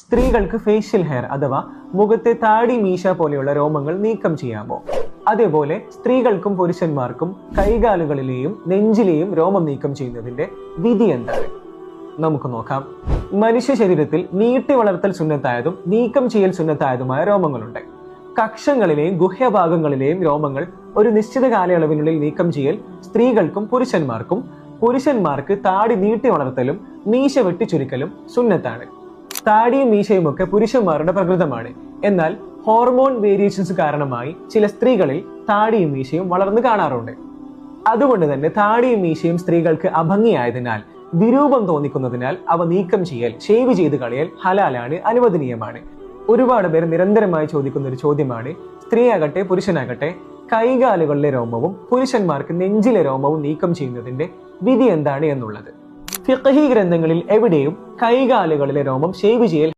സ്ത്രീകൾക്ക് facial hair അഥവാ മുഖത്തെ താടി മീശ പോലെയുള്ള രോമങ്ങൾ നീക്കം ചെയ്യാമോ? അതേപോലെ സ്ത്രീകൾക്കും പുരുഷന്മാർക്കും കൈകാലുകളിലെയും നെഞ്ചിലെയും രോമം നീക്കം ചെയ്യുന്നതിന്റെ വിധി എന്താണ്? നമുക്ക് നോക്കാം. മനുഷ്യ ശരീരത്തിൽ നീട്ടി വളർത്തൽ സുന്നത്തായതും നീക്കം ചെയ്യൽ സുന്നത്തായതുമായ രോമങ്ങളുണ്ട്. കക്ഷങ്ങളിലെയും ഗുഹ്യഭാഗങ്ങളിലെയും രോമങ്ങൾ ഒരു നിശ്ചിത കാലയളവിനുള്ളിൽ നീക്കം ചെയ്യൽ സ്ത്രീകൾക്കും പുരുഷന്മാർക്കും പുരുഷന്മാർക്ക് താടി നീട്ടി വളർത്തലും മീശ വെട്ടിച്ചുരുക്കലും സുന്നത്താണ്. താടിയും മീശയും ഒക്കെ പുരുഷന്മാരുടെ പ്രകൃതമാണ്. എന്നാൽ ഹോർമോൺ വേരിയേഷൻസ് കാരണമായി ചില സ്ത്രീകളിൽ താടിയും മീശയും വളർന്നു കാണാറുണ്ട്. അതുകൊണ്ട് തന്നെ താടിയും മീശയും സ്ത്രീകൾക്ക് അഭംഗിയായതിനാൽ വിരൂപം തോന്നിക്കുന്നതിനാൽ അവ നീക്കം ചെയ്യൽ ഷേവ് ചെയ്ത് കളയൽ ഹലാലാണ് അനുവദനീയമാണ്. ഒരുപാട് പേർ നിരന്തരമായി ചോദിക്കുന്ന ഒരു ചോദ്യമാണ് സ്ത്രീയാകട്ടെ പുരുഷനാകട്ടെ കൈകാലുകളിലെ രോമവും പുരുഷന്മാർക്ക് നെഞ്ചിലെ രോമവും നീക്കം ചെയ്യുന്നതിന്റെ വിധി എന്താണ് എന്നുള്ളത്. ഫിഖഹി ഗ്രന്ഥങ്ങളിൽ എവിടെയും കൈകാലുകളിലെ രോമം ഷേവ് ചെയ്യൽ